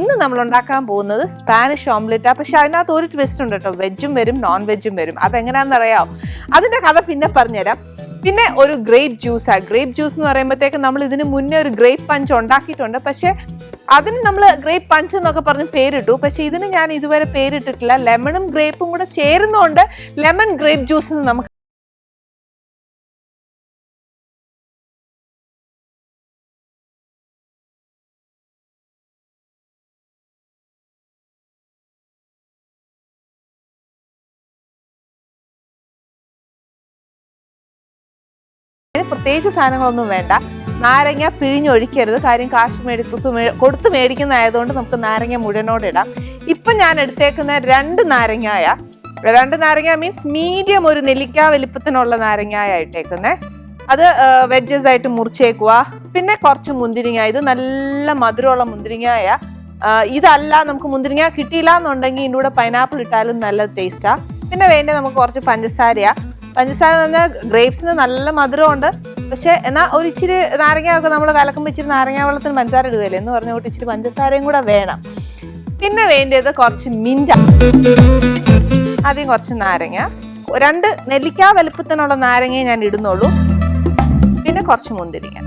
ഇന്ന് നമ്മൾ ഉണ്ടാക്കാൻ പോകുന്നത് സ്പാനിഷ് ഓംലെറ്റാ പക്ഷെ അതിനകത്ത് ഒരു ട്വിസ്റ്റ് ഉണ്ട് കേട്ടോ. വെജും വരും നോൺ വെജും വരും. അതെങ്ങനെയാണെന്ന് അറിയാമോ അതിന്റെ കഥ പിന്നെ പറഞ്ഞുതരാം. പിന്നെ ഒരു ഗ്രേപ്പ് ജ്യൂസാണ് ഗ്രേപ്പ് ജ്യൂസ് എന്ന് പറയുമ്പോഴത്തേക്ക് നമ്മൾ ഇതിന് മുന്നേ ഒരു ഗ്രേപ്പ് പഞ്ച് ഉണ്ടാക്കിയിട്ടുണ്ട്. പക്ഷെ അതിന് നമ്മൾ ഗ്രേപ്പ് പഞ്ച് എന്നൊക്കെ പറഞ്ഞ് പേരിട്ടു. പക്ഷെ ഇതിന് ഞാൻ ഇതുവരെ പേരിട്ടിട്ടില്ല. ലെമണും ഗ്രേപ്പും കൂടെ ചേരുന്നതുകൊണ്ട് ലെമൺ ഗ്രേപ്പ് ജ്യൂസ് നമുക്ക് പ്രത്യേകിച്ച് സാധനങ്ങളൊന്നും വേണ്ട. നാരങ്ങ പിഴിഞ്ഞൊഴിക്കരുത്. കാര്യം കാശ് മേടിത്തു കൊടുത്ത് മേടിക്കുന്നതായതുകൊണ്ട് നമുക്ക് നാരങ്ങ മുഴുവനോടെ ഇടാം. ഇപ്പം ഞാൻ എടുത്തേക്കുന്ന രണ്ട് നാരങ്ങായ രണ്ട് നാരങ്ങ മീൻസ് മീഡിയം ഒരു നെല്ലിക്ക വലിപ്പത്തിനുള്ള നാരങ്ങായ ഇട്ടേക്കുന്നേ. അത് വെജസ് ആയിട്ട് മുറിച്ചേക്കുക പിന്നെ കുറച്ച് മുന്തിരിങ്ങ. ഇത് നല്ല മധുരമുള്ള മുന്തിരിങ്ങായ. ഇതല്ല നമുക്ക് മുന്തിരിങ്ങ കിട്ടിയില്ല എന്നുണ്ടെങ്കിൽ ഇതിന്റെ കൂടെ പൈനാപ്പിൾ ഇട്ടാലും നല്ല ടേസ്റ്റാണ് പിന്നെ വേണ്ടി നമുക്ക് കുറച്ച് പഞ്ചസാരയാ. പഞ്ചസാര എന്ന് പറഞ്ഞാൽ ഗ്രേപ്സിന് നല്ല മധുരമുണ്ട്. പക്ഷെ എന്നാൽ ഒരു ഇച്ചിരി നാരങ്ങയൊക്കെ നമ്മൾ കലക്കുമ്പോൾ ഇച്ചിരി നാരങ്ങ വെള്ളത്തിന് പഞ്ചസാര ഇടുകയല്ലേ? എന്ന് പറഞ്ഞ കൂട്ടി ഇച്ചിരി പഞ്ചസാരയും കൂടെ വേണം. പിന്നെ വേണ്ടത് കുറച്ച് മിന്റ. ആദ്യം കുറച്ച് നാരങ്ങ. രണ്ട് നെല്ലിക്ക വലുപ്പത്തിനുള്ള നാരങ്ങയെ ഞാൻ ഇടുന്നുള്ളൂ. പിന്നെ കുറച്ച് മുന്തിരിങ്ങ.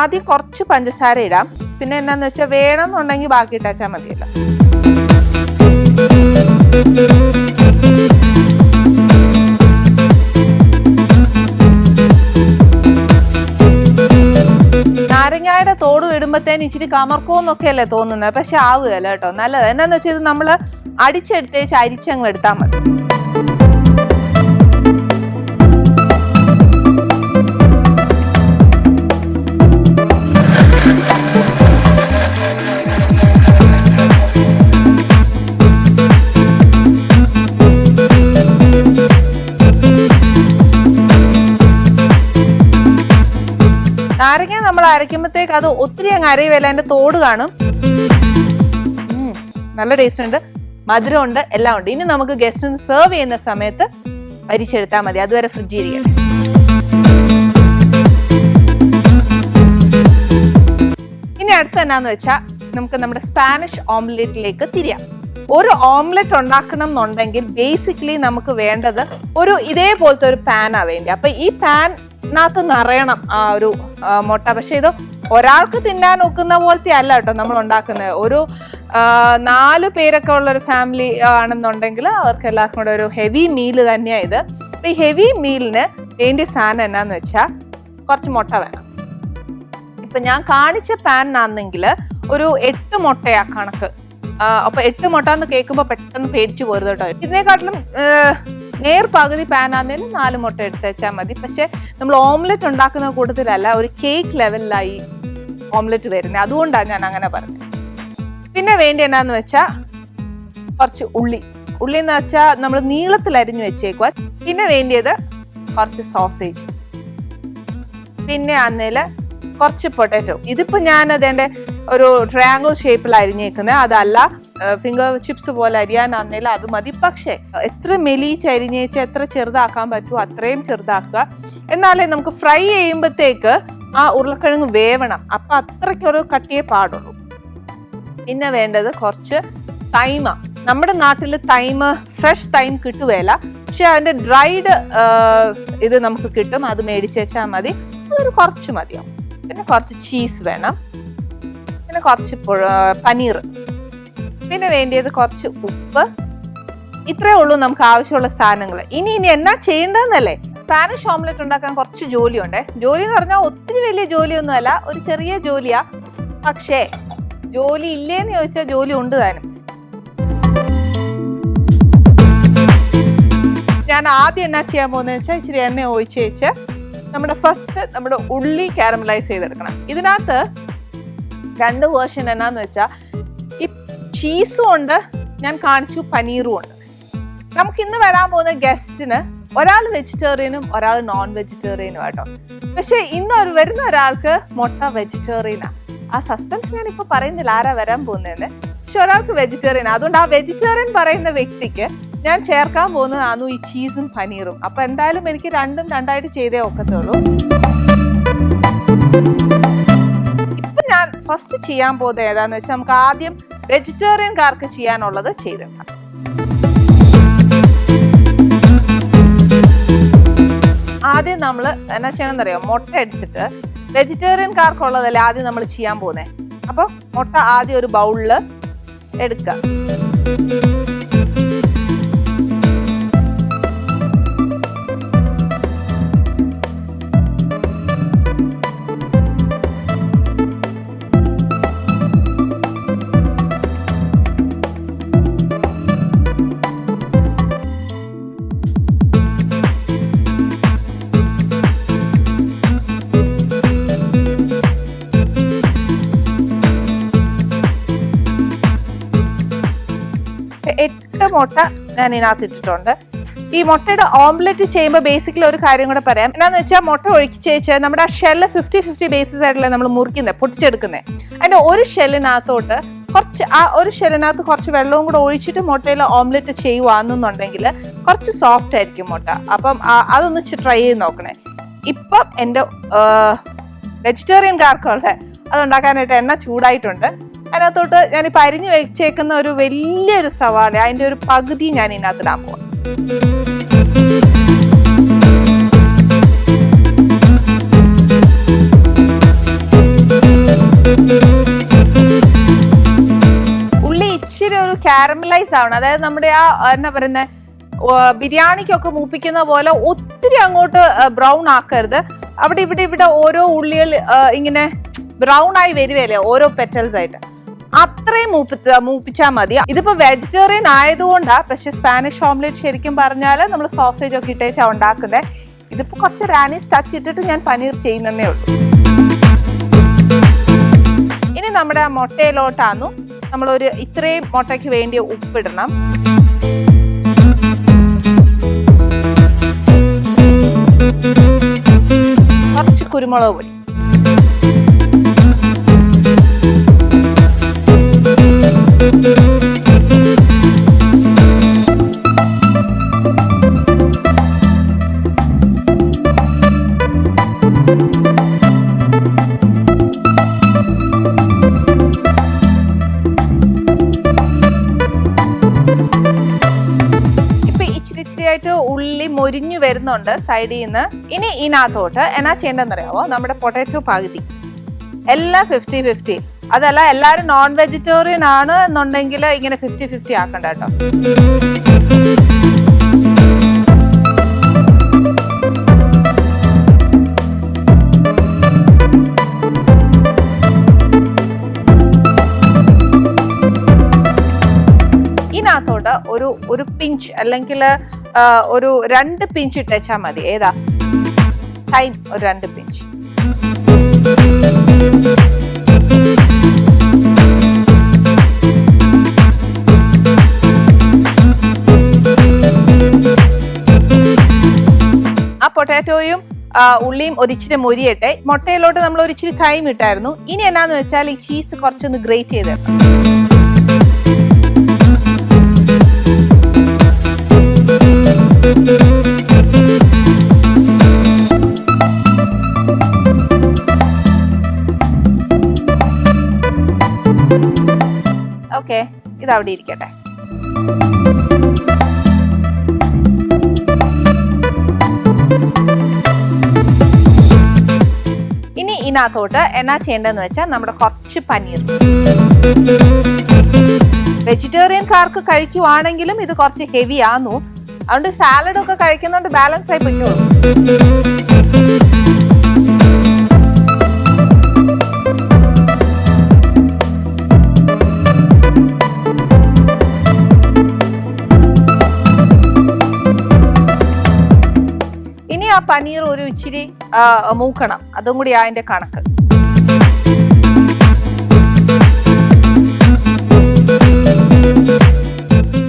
ആദ്യം കുറച്ച് പഞ്ചസാര ഇടാം. പിന്നെ എന്താന്ന് വെച്ചാൽ വേണമെന്നുണ്ടെങ്കിൽ ബാക്കി ഇട്ടാച്ചാൽ മതിയല്ലോ. നാരങ്ങായുടെ തോട് വിടുമ്പത്തേന് ഇച്ചിരി കമർക്കോന്നൊക്കെ അല്ലേ തോന്നുന്നത്. പക്ഷെ ആവുകയല്ല കേട്ടോ. നല്ലത്. എന്നാന്ന് വെച്ചാൽ ഇത് നമ്മൾ അടിച്ചെടുത്തേച്ച് അരിച്ചങ്ങ് എടുത്താൽ മതി. നാരങ്ങ നമ്മൾ അരയ്ക്കുമ്പോഴത്തേക്ക് അത് ഒത്തിരി അങ്ങ് അരയില്ല അതിന്റെ തോട് കാണും. നല്ല ടേസ്റ്റ് ഉണ്ട്. മധുരമുണ്ട് എല്ലാം ഉണ്ട്. ഇനി നമുക്ക് ഗസ്റ്റിന് സെർവ് ചെയ്യുന്ന സമയത്ത് അരിച്ചെടുത്താൽ മതി. അതുവരെ ഫ്രിഡ്ജിൽ ഇരിക്കട്ടെ ഇനി അടുത്ത് എന്നാന്ന് വെച്ചാൽ നമുക്ക് നമ്മുടെ സ്പാനിഷ് ഓംലെറ്റിലേക്ക് തിരിയാം. ഒരു ഓംലെറ്റ് ഉണ്ടാക്കണം എന്നുണ്ടെങ്കിൽ ബേസിക്കലി നമുക്ക് വേണ്ടത് ഒരു ഇതേപോലത്തെ ഒരു പാനാ വേണ്ടി. അപ്പൊ ഈ പാനകത്ത് നിറയണം ആ ഒരു മുട്ട. പക്ഷെ ഇത് ഒരാൾക്ക് തിന്നാൻ ഒക്കുന്ന പോലത്തെ അല്ല കേട്ടോ നമ്മൾ ഉണ്ടാക്കുന്നത്. ഒരു നാല് പേരൊക്കെ ഉള്ള ഒരു ഫാമിലി ആണെന്നുണ്ടെങ്കിൽ അവർക്ക് എല്ലാവർക്കും കൂടെ ഒരു ഹെവി മീൽ തന്നെയാണ് ഇത്. ഈ ഹെവി മീലിന് വേണ്ടിയ സാധനം എന്നാന്ന് വെച്ചാൽ കുറച്ച് മുട്ട വേണം. ഇപ്പം ഞാൻ കാണിച്ച പാനാണെങ്കിൽ ഒരു എട്ട് മുട്ടയാ കണക്ക്. അപ്പോൾ എട്ട് മുട്ട എന്ന് കേൾക്കുമ്പോൾ പെട്ടെന്ന് പേടിച്ചു പോരുത് കേട്ടോ. ഇതിനെക്കാട്ടിലും നേർ പകുതി പാനാന്നേലും നാല് മുട്ട എടുത്തേച്ചാൽ മതി. പക്ഷെ നമ്മൾ ഓംലെറ്റ് ഉണ്ടാക്കുന്ന കൂട്ടത്തിലല്ല ഒരു കേക്ക് ലെവലിലായി ഓംലെറ്റ് വരുന്നത് അതുകൊണ്ടാണ് ഞാൻ അങ്ങനെ പറഞ്ഞത്. പിന്നെ വേണ്ടി എന്നാന്ന് വെച്ചാൽ കുറച്ച് ഉള്ളി. ഉള്ളി എന്ന് വെച്ചാൽ നമ്മൾ നീളത്തിൽ അരിഞ്ഞു വെച്ചേക്കുക പിന്നെ വേണ്ടിയത് കുറച്ച് സോസേജ് പിന്നെ അന്നേൽ കുറച്ച് പൊട്ടാറ്റോ ഇതിപ്പോ ഞാൻ അതെന്റെ ഒരു ട്രയാങ്കിൾ ഷേപ്പിൽ അരിഞ്ഞേക്കുന്നത് അതല്ല ഫിംഗർ ചിപ്സ് പോലെ അരിയാനാന്നേലും അത് മതി. പക്ഷേ എത്ര മെലീച്ച് അരിഞ്ഞേച്ച് എത്ര ചെറുതാക്കാൻ പറ്റുമോ അത്രയും ചെറുതാക്കുക. എന്നാലേ നമുക്ക് ഫ്രൈ ചെയ്യുമ്പോഴത്തേക്ക് ആ ഉരുളക്കിഴങ്ങ് വേവണം. അപ്പൊ അത്രയ്ക്കൊരു കട്ടിയേ പാടുള്ളൂ. പിന്നെ വേണ്ടത് കുറച്ച് തൈമ. നമ്മുടെ നാട്ടിൽ തൈമ് ഫ്രഷ് തൈം കിട്ടുകയില്ല. പക്ഷെ അതിന്റെ ഡ്രൈഡ് ഇത് നമുക്ക് കിട്ടും. അത് മേടിച്ചേച്ചാൽ മതി. അതൊരു കുറച്ച് മതിയാവും. പിന്നെ കുറച്ച് ചീസ് വേണം. പിന്നെ കുറച്ച് പനീർ. പിന്നെ വേണ്ടിയത് കുറച്ച് ഉപ്പ്. ഇത്രേ ഉള്ളൂ നമുക്ക് ആവശ്യമുള്ള സാധനങ്ങൾ. ഇനി ഇനി എന്നാ ചെയ്യേണ്ടതെന്നല്ലേ? സ്പാനിഷ് ഓംലെറ്റ് ഉണ്ടാക്കാൻ കുറച്ച് ജോലിയുണ്ട്. ജോലി എന്ന് പറഞ്ഞാൽ ഒത്തിരി വലിയ ജോലിയൊന്നുമല്ല ഒരു ചെറിയ ജോലിയാ. പക്ഷേ ജോലി ഇല്ലേന്ന് ചോദിച്ചാൽ ജോലി ഉണ്ട് താനും. ഞാൻ ആദ്യം എന്നാ ചെയ്യാൻ പോകുന്നത് വെച്ചാൽ ഇച്ചിരി എണ്ണ ഒഴിച്ച് വെച്ച് നമ്മുടെ ഫസ്റ്റ് നമ്മുടെ ഉള്ളി കാരമലൈസ് ചെയ്തെടുക്കണം. ഇതിനകത്ത് രണ്ട് വേർഷൻ എന്നാന്ന് വെച്ചാൽ ഈ ചീസും ഉണ്ട് ഞാൻ കാണിച്ചു പനീറും ഉണ്ട്. നമുക്ക് ഇന്ന് വരാൻ പോകുന്ന ഗസ്റ്റിന് ഒരാൾ വെജിറ്റേറിയനും ഒരാൾ നോൺ വെജിറ്റേറിയനും ആട്ടോ. പക്ഷേ ഇന്ന് ഒരു വരുന്ന ഒരാൾക്ക് മുട്ട വെജിറ്റേറിയനാണ് ആ. സസ്പെൻസ് ഞാൻ ഇപ്പൊ പറയുന്നില്ല ആരാ വരാൻ പോകുന്നതെന്ന്. പക്ഷെ ഒരാൾക്ക് വെജിറ്റേറിയൻ അതുകൊണ്ട് ആ വെജിറ്റേറിയൻ പറയുന്ന വ്യക്തിക്ക് ഞാൻ ചേർക്കാൻ പോകുന്നതാണ് ഈ ചീസും പനീറും. അപ്പൊ എന്തായാലും എനിക്ക് രണ്ടും രണ്ടായിട്ട് ചെയ്തേ ഒക്കത്തുള്ളൂ. ഇപ്പൊ ഞാൻ ഫസ്റ്റ് ചെയ്യാൻ പോകുന്നത് ഏതാന്ന് വെച്ചാൽ നമുക്ക് ആദ്യം വെജിറ്റേറിയൻകാർക്ക് ചെയ്യാനുള്ളത് ചെയ്ത്. ആദ്യം നമ്മൾ എന്നാ ചെയ്യണമെന്നറിയോ മുട്ട എടുത്തിട്ട് വെജിറ്റേറിയൻകാർക്കുള്ളതല്ലേ ആദ്യം നമ്മൾ ചെയ്യാൻ പോകുന്നത് അപ്പോൾ മുട്ട ആദ്യം ഒരു ബൗളിൽ എടുക്കുക മുട്ട ഞാൻ ഇതിനകത്ത് ഇട്ടിട്ടുണ്ട്. ഈ മുട്ടയുടെ ഓംലെറ്റ് ചെയ്യുമ്പോൾ ബേസിക്കലി ഒരു കാര്യം കൂടെ പറയാം. എന്നാന്ന് വെച്ചാൽ മുട്ട ഒഴിച്ച് വെച്ചാൽ നമ്മുടെ ആ ഷെല്ല് ഫിഫ്റ്റി ഫിഫ്റ്റി ബേസിസ് ആയിട്ടുള്ള നമ്മൾ മുറിക്കുന്നത് പൊട്ടിച്ചെടുക്കുന്നത് അതിന്റെ ഒരു ഷെല്ലിനകത്തോട്ട് കുറച്ച് ആ ഒരു ഷെല്ലിനകത്ത് കുറച്ച് വെള്ളവും കൂടെ ഒഴിച്ചിട്ട് മുട്ടയിൽ ഓംലെറ്റ് ചെയ്യുവാണെന്നുണ്ടെങ്കിൽ കുറച്ച് സോഫ്റ്റ് ആയിരിക്കും മുട്ട. അപ്പം അതൊന്ന് ട്രൈ ചെയ്ത് നോക്കണേ. ഇപ്പം എന്റെ വെജിറ്റേറിയൻ കാർക്കുള്ള അതുണ്ടാക്കാനായിട്ട് എണ്ണ ചൂടായിട്ടുണ്ട്. അതിനകത്തോട്ട് ഞാൻ പരിഞ്ഞു വെച്ചേക്കുന്ന ഒരു വലിയൊരു സവാള അതിന്റെ ഒരു പകുതി ഞാൻ ഇതിനകത്തിടാൻ പോവാം. ഉള്ളി ഇച്ചിരി ഒരു കാരമലൈസ് ആവണം. അതായത് നമ്മുടെ ആ എന്നാ പറയുന്നത് ബിരിയാണിക്കൊക്കെ മൂപ്പിക്കുന്ന പോലെ ഒത്തിരി അങ്ങോട്ട് ബ്രൗൺ ആക്കരുത്. അവിടെ ഇവിടെ ഇവിടെ ഓരോ ഉള്ളികൾ ഇങ്ങനെ ബ്രൗൺ ആയി വരുവല്ലേ ഓരോ പെറ്റൽസ് ആയിട്ട്. അത്രയും മൂപ്പിച്ച മൂപ്പിച്ചാൽ മതി. ഇതിപ്പോ വെജിറ്റേറിയൻ ആയതുകൊണ്ടാ പക്ഷെ സ്പാനിഷ് ഓംലെറ്റ് ശരിക്കും പറഞ്ഞാൽ നമ്മൾ സോസേജ് ഒക്കെ ഇട്ടേച്ചാ ഉണ്ടാക്കുന്നത് ഇതിപ്പോ കുറച്ച് റാനീസ് ടച്ച് ഇട്ടിട്ട് ഞാൻ പനീർ ചെയ്യുന്നതേ ഉള്ളൂ. ഇനി നമ്മുടെ മുട്ടയിലോട്ടാന്നു നമ്മളൊരു ഇത്രയും മുട്ടയ്ക്ക് വേണ്ടി ഉപ്പിടണം. കുറച്ച് കുരുമുളക് പൊടി. വരുന്നുണ്ട് സൈഡിൽ നിന്ന് ഇനി ഇതിനകത്തോട്ട് എന്നാ ചെയ്യേണ്ടതെന്നറിയാവോ? നമ്മുടെ പൊട്ടാറ്റോ പകുതി. എല്ലാം ഫിഫ്റ്റി ഫിഫ്റ്റി അതല്ല എല്ലാവരും നോൺ വെജിറ്റേറിയൻ ആണ് എന്നുണ്ടെങ്കിൽ ഇങ്ങനെ ഫിഫ്റ്റി ഫിഫ്റ്റി ആക്കണ്ട കേട്ടോ. ഇതിനകത്തോട്ട് ഒരു ഒരു പിഞ്ച് അല്ലെങ്കിൽ ഒരു രണ്ട് പിഞ്ച് ഇട്ടേച്ചാൽ മതി. ഏതാ? ടൈം ഒരു രണ്ട് പിഞ്ച്. ആ പൊട്ടാറ്റോയും ഉള്ളിയും ഒരിച്ചിരി മൊരിയട്ടെ. മുട്ടയിലോട്ട് നമ്മൾ ഒരിച്ചിരി ടൈം ഇട്ടായിരുന്നു. ഇനി എന്നാന്ന് വെച്ചാൽ ഈ ചീസ് കുറച്ചൊന്ന് ഗ്രേറ്റ് ചെയ്ത് ഇത് അവിടെ ഇരിക്കട്ടെ. ഇനി ഇതിനകത്തോട്ട് എന്നാ ചെയ്യേണ്ടതെന്ന് വെച്ചാൽ നമ്മുടെ കുറച്ച് പനീർ. വെജിറ്റേറിയൻകാർക്ക് കഴിക്കുവാണെങ്കിലും ഇത് കുറച്ച് ഹെവി ആന്നു. അതുകൊണ്ട് സാലഡ് ഒക്കെ കഴിക്കുന്നതുകൊണ്ട് ബാലൻസ് ആയി പൊയ്ക്കോളൂ. പനീർ ഒരു ഇച്ചിരി മൂക്കണം. അതും കൂടി അതിന്റെ കണക്ക്.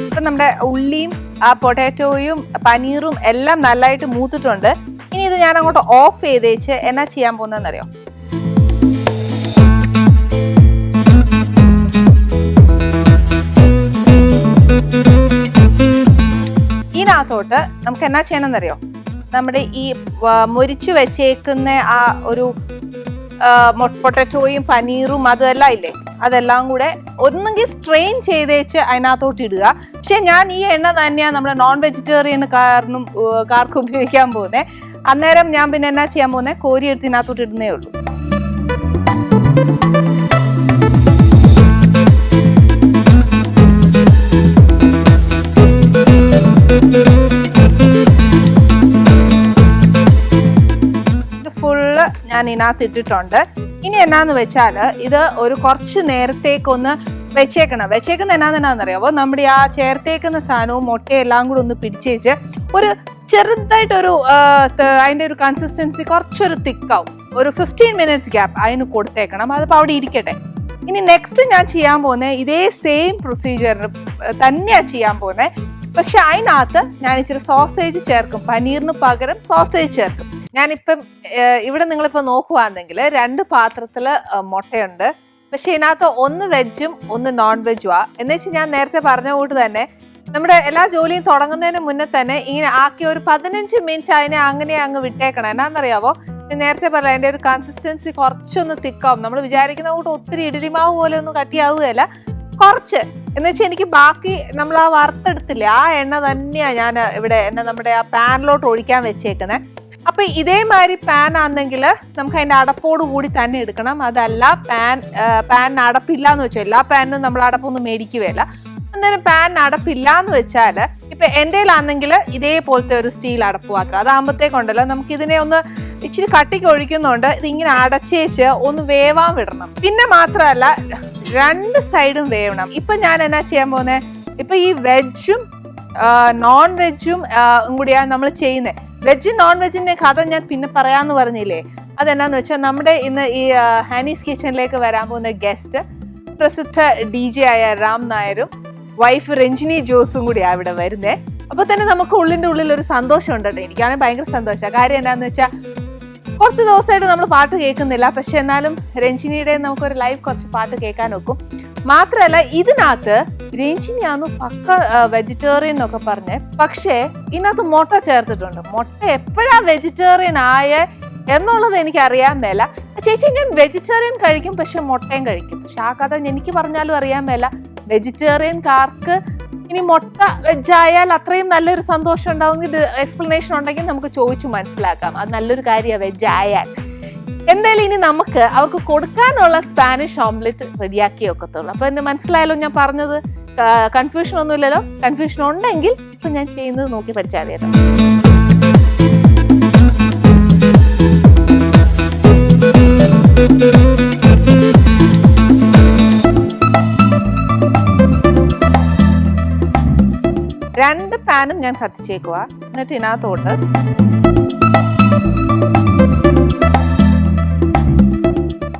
ഇപ്പം നമ്മുടെ ഉള്ളിയും ആ പൊട്ടാറ്റോയും പനീറും എല്ലാം നല്ലതായിട്ട് മൂത്തിട്ടുണ്ട്. ഇനി ഇത് ഞാൻ അങ്ങോട്ട് ഓഫ് ചെയ്തേച്ച് എന്നാ ചെയ്യാൻ പോകുന്നതെന്നറിയോ? ഇതിനകത്തോട്ട് നമുക്ക് എന്നാ ചെയ്യണമെന്നറിയോ? നമ്മുടെ ഈ മുരിച്ചു വെച്ചേക്കുന്ന ആ ഒരു പൊട്ടറ്റോയും പനീറും അതെല്ലാം ഇല്ലേ? അതെല്ലാം കൂടെ ഒന്നെങ്കിൽ സ്ട്രെയിൻ ചെയ്തേച്ച് അതിനകത്തോട്ട് ഇടുക. പക്ഷെ ഞാൻ ഈ എണ്ണ തന്നെയാണ് നമ്മുടെ നോൺ വെജിറ്റേറിയൻ കാരനും കാർക്ക് ഉപയോഗിക്കാൻ പോകുന്നത് അന്നേരം ഞാൻ പിന്നെ എന്നാ ചെയ്യാൻ പോകുന്നത് കോരി എടുത്ത് ഇതിനകത്തോട്ട് ഇടുന്നേ ഉള്ളൂ. ഇതിനകത്ത് ഇട്ടിട്ടുണ്ട്. ഇനി എന്നാന്ന് വെച്ചാൽ ഇത് ഒരു കുറച്ച് നേരത്തേക്കൊന്ന് വെച്ചേക്കണം. വെച്ചേക്കുന്ന എന്നാന്നറിയാവോ നമ്മുടെ ആ ചേർത്തേക്കുന്ന സാധനവും മുട്ടയെല്ലാം കൂടെ ഒന്ന് പിടിച്ചേച്ച് ഒരു ചെറുതായിട്ടൊരു അതിന്റെ ഒരു കൺസിസ്റ്റൻസി കുറച്ചൊരു തിക്കാവും. ഒരു ഫിഫ്റ്റീൻ മിനിറ്റ്സ് ഗ്യാപ്പ് അതിന് കൊടുത്തേക്കണം. അതിപ്പോൾ അവിടെ ഇരിക്കട്ടെ. ഇനി നെക്സ്റ്റ് ഞാൻ ചെയ്യാൻ പോകുന്നത് ഇതേ സെയിം പ്രൊസീജിയറിന് തന്നെയാണ് ചെയ്യാൻ പോകുന്നത് പക്ഷെ അതിനകത്ത് ഞാൻ ഇച്ചിരി സോസേജ് ചേർക്കും. പനീറിന് പകരം സോസേജ് ചേർക്കും. ഞാനിപ്പം ഇവിടെ നിങ്ങളിപ്പോൾ നോക്കുവാണെങ്കിൽ രണ്ട് പാത്രത്തിൽ മുട്ടയുണ്ട്. പക്ഷെ ഇതിനകത്ത് ഒന്ന് വെജും ഒന്ന് നോൺ വെജും ആ എന്ന് വെച്ചാൽ ഞാൻ നേരത്തെ പറഞ്ഞ കൂട്ട് തന്നെ നമ്മുടെ എല്ലാ ജോലിയും തുടങ്ങുന്നതിന് മുന്നേ തന്നെ ഇങ്ങനെ ആക്കി ഒരു പതിനഞ്ച് മിനിറ്റ് അതിനെ അങ്ങനെ അങ്ങ് വിട്ടേക്കണം. എന്നാന്നറിയാവോ? നേരത്തെ പറയാം അതിന്റെ ഒരു കൺസിസ്റ്റൻസി കുറച്ചൊന്ന് തിക്കാവും. നമ്മൾ വിചാരിക്കുന്ന കൂട്ട് ഒത്തിരി ഇഡലിമാവ് പോലെ ഒന്നും കട്ടിയാവുകയല്ല. കുറച്ച്. എന്ന് വെച്ചാൽ എനിക്ക് ബാക്കി നമ്മൾ ആ വറുത്തെടുത്തില്ലേ ആ എണ്ണ തന്നെയാണ് ഞാൻ ഇവിടെ എന്നെ നമ്മുടെ ആ പാനിലോട്ട് ഒഴിക്കാൻ വെച്ചേക്കുന്നത് അപ്പൊ ഇതേമാതിരി പാൻ ആണെങ്കിൽ നമുക്ക് അതിന്റെ അടപ്പോട് കൂടി തന്നെ എടുക്കണം. അതല്ല പാൻ പാൻ അടപ്പില്ല എന്ന് വെച്ചാൽ എല്ലാ പാനും നമ്മൾ അടപ്പൊന്നും മേടിക്കുകയല്ല. അന്നേരം പാൻ അടപ്പില്ല എന്ന് വെച്ചാൽ ഇപ്പൊ എന്റെ ആണെങ്കിൽ ഇതേപോലത്തെ ഒരു സ്റ്റീൽ അടപ്പ് മാത്രം. അതാകുമ്പോഴത്തേക്കുണ്ടല്ലോ നമുക്ക് ഇതിനെ ഒന്ന് ഇച്ചിരി കട്ടിക്ക് ഒഴിക്കുന്നുണ്ട് ഇതിങ്ങനെ അടച്ചേച്ച് ഒന്ന് വേവാൻ വിടണം. പിന്നെ മാത്രമല്ല രണ്ട് സൈഡും വേവണം. ഇപ്പൊ ഞാൻ എന്നാ ചെയ്യാൻ പോകുന്നത് ഇപ്പൊ ഈ വെജും നോൺ വെജും കൂടിയാണ് നമ്മൾ ചെയ്യുന്നത് വെജ് നോൺ വെജിന്റെ കഥ ഞാൻ പിന്നെ പറയാന്ന് പറഞ്ഞില്ലേ? അതെന്നാന്ന് വെച്ചാൽ നമ്മുടെ ഇന്ന് ഈ ഹാനീസ് കിച്ചണിലേക്ക് വരാൻ പോകുന്ന ഗസ്റ്റ് പ്രസിദ്ധ ഡി ജെ ആയ രാം നായരും വൈഫ് രഞ്ജിനി ജോസും കൂടിയാണ് ഇവിടെ വരുന്നത് അപ്പോൾ തന്നെ നമുക്ക് ഉള്ളിന്റെ ഉള്ളിൽ ഒരു സന്തോഷം ഉണ്ട് കേട്ടോ എനിക്കാണെങ്കിൽ ഭയങ്കര സന്തോഷമാണ് കാര്യം എന്താന്ന് വെച്ചാൽ കുറച്ച് ദിവസമായിട്ട് നമ്മൾ പാട്ട് കേൾക്കുന്നില്ല. പക്ഷെ എന്നാലും രഞ്ജിനിയുടെ നമുക്കൊരു ലൈവ് കുറച്ച് പാട്ട് കേൾക്കാൻ നോക്കും മാത്രമല്ല ഇതിനകത്ത് രഞ്ജിനിയാന്ന് പക്ക വെജിറ്റേറിയൻ എന്നൊക്കെ പറഞ്ഞ്. പക്ഷേ ഇതിനകത്ത് മുട്ട ചേർത്തിട്ടുണ്ട്. മുട്ട എപ്പോഴാ വെജിറ്റേറിയൻ ആയ എന്നുള്ളത് എനിക്ക് അറിയാൻ മേല. ചേച്ചി ഞാൻ വെജിറ്റേറിയൻ കഴിക്കും പക്ഷെ മുട്ടയും കഴിക്കും. പക്ഷെ ആ കഥ എനിക്ക് പറഞ്ഞാലും അറിയാൻ മേല. വെജിറ്റേറിയൻകാർക്ക് ഇനി മുട്ട വെജായാൽ അത്രയും നല്ലൊരു സന്തോഷം ഉണ്ടാവുമെങ്കിൽ എക്സ്പ്ലനേഷൻ ഉണ്ടെങ്കിൽ നമുക്ക് ചോദിച്ചു മനസ്സിലാക്കാം. അത് നല്ലൊരു കാര്യമാണ് വെജായാൽ. എന്തായാലും ഇനി നമുക്ക് അവർക്ക് കൊടുക്കാനുള്ള സ്പാനിഷ് ഓംലെറ്റ് റെഡിയാക്കിയൊക്കത്തുള്ളൂ അപ്പൊ എന്നെ മനസ്സിലായല്ലോ ഞാൻ പറഞ്ഞത്? കൺഫ്യൂഷൻ ഒന്നുമില്ലല്ലോ. കൺഫ്യൂഷൻ ഉണ്ടെങ്കിൽ ഇപ്പൊ ഞാൻ ചെയ്യുന്നത് നോക്കി പഠിച്ചാൽ മതി കേട്ടോ. രണ്ട് പാനും ഞാൻ കത്തിച്ചേക്കുക എന്നിട്ട് ഇതിനകത്തോട്ട്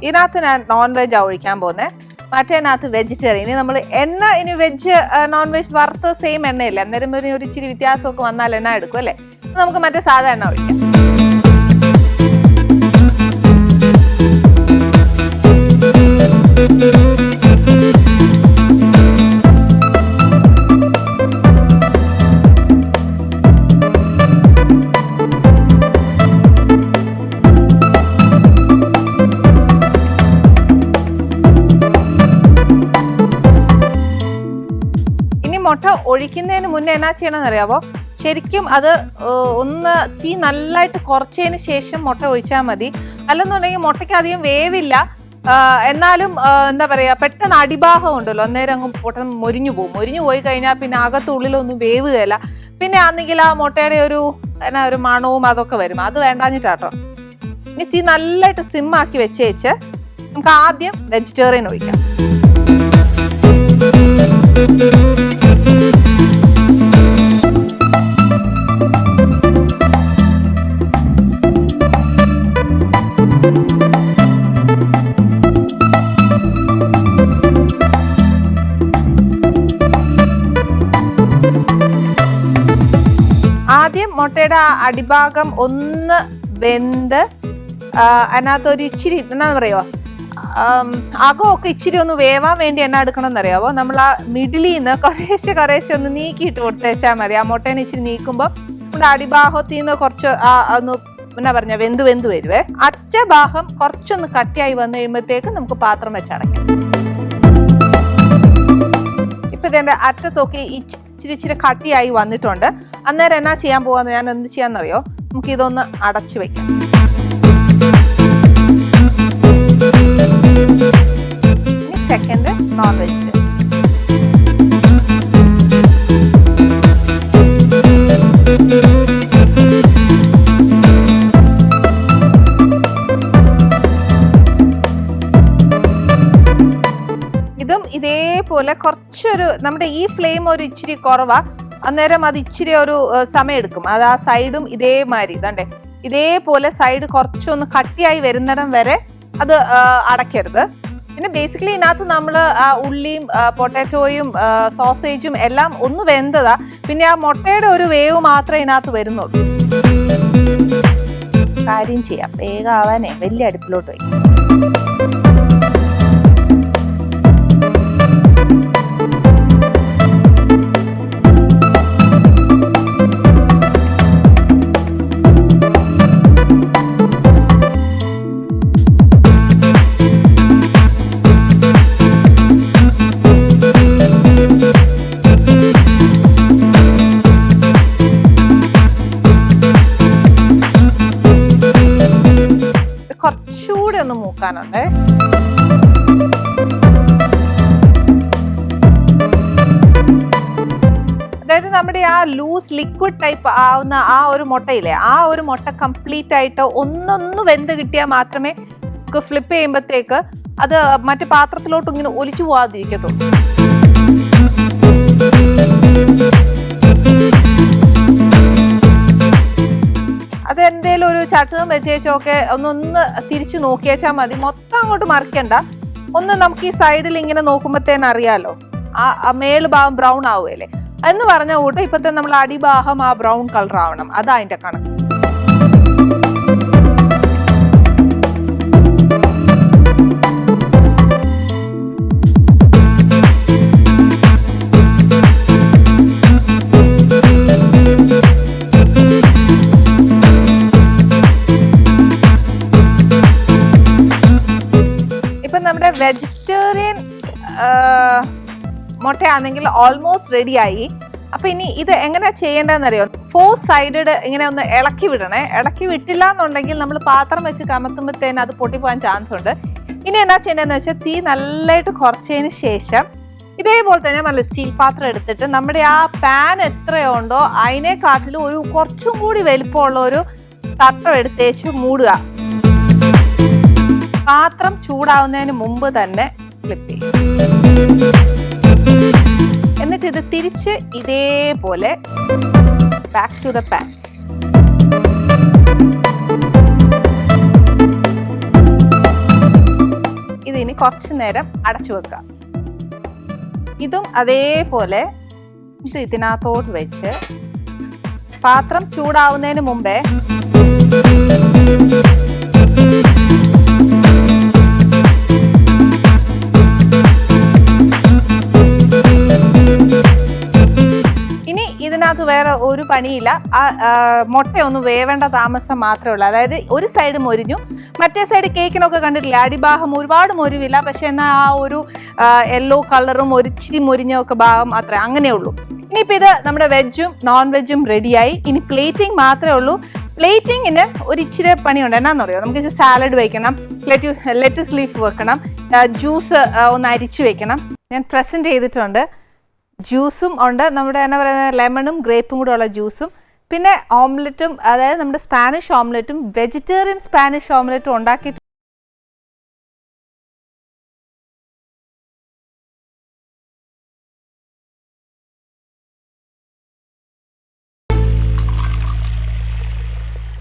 ഇതിനകത്ത് ഞാൻ നോൺ വെജ് ഒഴിക്കാൻ പോകുന്നത് മറ്റേനകത്ത് വെജിറ്റേറിയൻ ഇനി നമ്മൾ എണ്ണ ഇനി വെജ് നോൺ വെജ് വറുത്ത് സെയിം എണ്ണയില്ല? അന്നേരം ഒരു ഒരു ഇച്ചിരി വ്യത്യാസമൊക്കെ വന്നാൽ എണ്ണ എടുക്കും അല്ലേ? നമുക്ക് മറ്റേ സാധാ എണ്ണ ഒഴിക്കാം. ഇനി ഒഴിക്കുന്നതിന് മുന്നേ എന്നാ ചെയ്യണമെന്ന് അറിയാവോ ശരിക്കും അത് ഒന്ന് തീ നല്ലതായിട്ട് കുറച്ചതിന് ശേഷം മുട്ട ഒഴിച്ചാൽ മതി. അല്ലെന്നുണ്ടെങ്കിൽ മുട്ടയ്ക്ക് അധികം വേവില്ല. എന്നാലും എന്താ പറയാ പെട്ടെന്ന് അടിഭാഗം ഉണ്ടല്ലോ. അന്നേരം അങ്ങ് മുട്ട മൊരിഞ്ഞു പോകും. മൊരിഞ്ഞു പോയി കഴിഞ്ഞാൽ പിന്നെ അകത്തുള്ളിലൊന്നും വേവുകയല്ല. പിന്നെ ആണെങ്കിൽ ആ മുട്ടയുടെ ഒരു എന്നാ ഒരു മണവും അതൊക്കെ വരും. അത് വേണ്ടാഞ്ഞിട്ടാട്ടോ. ഇനി തീ നല്ലതായിട്ട് സിമ്മാക്കി വെച്ചേച്ച് നമുക്ക് ആദ്യം വെജിറ്റേറിയൻ ഒഴിക്കാം. മുട്ടയുടെ അടിഭാഗം ഒന്ന് വെന്ത് അതിനകത്തൊരു ഇച്ചിരി എന്നാ പറയുക ആം, അകമൊക്കെ ഇച്ചിരി ഒന്ന് വേവാൻ വേണ്ടി എന്നാ എടുക്കണം എന്നറിയാവോ നമ്മൾ ആ മിഡിലിൽ നിന്ന് കുറേശ്ശെ കുറേശ്ശെ ഒന്ന് നീക്കിയിട്ട് കൊടുത്തേച്ചാൽ മതി. ആ മുട്ടേനെ ഇച്ചിരി നീക്കുമ്പോൾ നമ്മുടെ അടിഭാഗത്തിൽ നിന്ന് കുറച്ച് ഒന്ന് എന്നാ പറഞ്ഞ വെന്ത് വെന്ത് വരുവേ. അറ്റ ഭാഗം കുറച്ചൊന്ന് കട്ടിയായി വന്നു കഴിയുമ്പോഴത്തേക്ക് നമുക്ക് പാത്രം വെച്ചടയ്ക്കാം ഇപ്പൊ ഇതിന്റെ അറ്റത്തൊക്കെ ഇച്ചിരി ഇച്ചിരി കട്ടിയായി വന്നിട്ടുണ്ട്. അന്നേരം എന്നാ ചെയ്യാൻ പോകാന്ന് ഞാൻ എന്ത് ചെയ്യാന്നറിയോ? നമുക്ക് ഇതൊന്ന് അടച്ചു വെക്കാം. സെക്കൻഡ് നോൺ വെജിറ്റബിൾ ഇതും ഇതേപോലെ കുറച്ചൊരു നമ്മുടെ ഈ ഫ്ലെയിം ഒരു ഇച്ചിരി കുറവാ. അന്നേരം അത് ഇച്ചിരി ഒരു സമയം എടുക്കും അത് ആ സൈഡും ഇതേമാതിരി ഇതണ്ടേ. ഇതേപോലെ സൈഡ് കുറച്ചൊന്ന് കട്ടിയായി വരുന്നിടം വരെ അത് അടയ്ക്കരുത്. പിന്നെ ബേസിക്കലി ഇതിനകത്ത് നമ്മൾ ആ ഉള്ളിയും പൊട്ടാറ്റോയും സോസേജും എല്ലാം ഒന്ന് വെന്തതാ. പിന്നെ ആ മുട്ടയുടെ ഒരു വേവ് മാത്രമേ ഇതിനകത്ത് വരുന്നുള്ളൂ. കാര്യം ചെയ്യാം. വേഗം ആവാനേ. വലിയ അടുപ്പിലോട്ട് വയ്ക്കും ഒന്ന് മൂക്കാനുണ്ട്. അതായത് നമ്മുടെ ആ ലൂസ് ലിക്വിഡ് ടൈപ്പ് ആവുന്ന ആ ഒരു മുട്ടയില്ലേ ആ ഒരു മുട്ട കംപ്ലീറ്റ് ആയിട്ട് ഒന്നൊന്ന് വെന്ത് കിട്ടിയാൽ മാത്രമേ ഫ്ലിപ്പ് ചെയ്യുമ്പോഴത്തേക്ക് അത് മറ്റു പാത്രത്തിലോട്ട് ഇങ്ങനെ ഒലിച്ചു പോകാതിരിക്കത്തുള്ളൂ എന്തേലും ഒരു ചട്ടുകം വെച്ചേച്ചൊക്കെ ഒന്നൊന്ന് തിരിച്ചു നോക്കിയേച്ചാൽ മതി. മൊത്തം അങ്ങോട്ട് മറിക്കണ്ട. ഒന്ന് നമുക്ക് ഈ സൈഡിൽ ഇങ്ങനെ നോക്കുമ്പോഴത്തേന് അറിയാലോ. ആ ആ മേൾ ഭാഗം ബ്രൗൺ ആവുകയല്ലേ? എന്ന് പറഞ്ഞ കൂട്ട് ഇപ്പത്തെ നമ്മൾ അടിഭാഗം ആ ബ്രൗൺ കളർ ആവണം. അതാ അതിന്റെ കണക്ക്. വെജിറ്റേറിയൻ മുട്ടയാണെങ്കിൽ ഓൾമോസ്റ്റ് ആയി. അപ്പോൾ ഇനി ഇത് എങ്ങനെയാ ചെയ്യേണ്ടതെന്നറിയോ? ഫോർ സൈഡഡ് ഇങ്ങനെ ഒന്ന് ഇളക്കി വിടണേ. ഇളക്കി വിട്ടില്ല എന്നുണ്ടെങ്കിൽ നമ്മൾ പാത്രം വെച്ച് കമത്തുമ്പോഴത്തേന് അത് പൊട്ടിപ്പോകാൻ ചാൻസ് ഉണ്ട്. ഇനി എന്നാ ചെയ്യേണ്ടതെന്ന് വെച്ചാൽ തീ നല്ലതായിട്ട് കുറച്ചതിന് ശേഷം ഇതേപോലെ തന്നെ നല്ല സ്റ്റീൽ പാത്രം എടുത്തിട്ട് നമ്മുടെ ആ പാൻ എത്രയുണ്ടോ അതിനെക്കാട്ടിലും ഒരു കുറച്ചും കൂടി വലിപ്പമുള്ള ഒരു തട്ടം എടുത്തേച്ച് മൂടുക. പാത്രം ചൂടാവുന്നതിന് മുമ്പ് തന്നെ ഫ്ലിപ്പ് ചെയ്യും. എന്നിട്ട് ഇത് തിരിച്ച് ഇതേപോലെ ബാക്ക് ടു ദ പാൻ ഇതിനി കുറച്ച് നേരം അടച്ചു വെക്കാം. ഇതും അതേപോലെ ഇത് ഇതിനകത്തോട്ട് വെച്ച് പാത്രം ചൂടാവുന്നതിന് മുമ്പേ ഇതിനകത്ത് വേറെ ഒരു പണിയില്ല. ആ മുട്ടയൊന്ന് വേവേണ്ട താമസം മാത്രമേ ഉള്ളൂ. അതായത് ഒരു സൈഡ് മൊരിഞ്ഞു മറ്റേ സൈഡ് കേക്കിനൊക്കെ കണ്ടിട്ടില്ല? അടിഭാഗം ഒരുപാട് മൊരിവില്ല. പക്ഷെ എന്നാൽ ആ ഒരു യെല്ലോ കളറും ഒരിച്ചിരി മൊരിഞ്ഞൊക്കെ ഭാഗം മാത്രമേ അങ്ങനെയുള്ളൂ ഇനിയിപ്പോൾ ഇത് നമ്മുടെ വെജും നോൺ വെജും റെഡിയായി ഇനി പ്ലേറ്റിംഗ് മാത്രമേ ഉള്ളൂ. പ്ലേറ്റിങ്ങിന് ഒരു ഇച്ചിരി പണിയുണ്ട്. എന്നാന്ന് പറയുമോ നമുക്ക് സാലഡ് വെക്കണം. ലെറ്റ് ലെറ്റസ് ലീഫ് വെക്കണം. ജ്യൂസ് ഒന്ന് അരിച്ചു വെക്കണം. ഞാൻ പ്രസന്റ് ചെയ്തിട്ടുണ്ട്. ജ്യൂസും ഉണ്ട്. നമ്മുടെ എന്നാ പറയുന്നത് ലെമണും ഗ്രേപ്പും കൂടെ ഉള്ള ജ്യൂസും. പിന്നെ ഓംലെറ്റും അതായത് നമ്മുടെ സ്പാനിഷ് ഓംലെറ്റും വെജിറ്റേറിയൻ സ്പാനിഷ് ഓംലെറ്റും ഉണ്ടാക്കിയിട്ടുണ്ട്.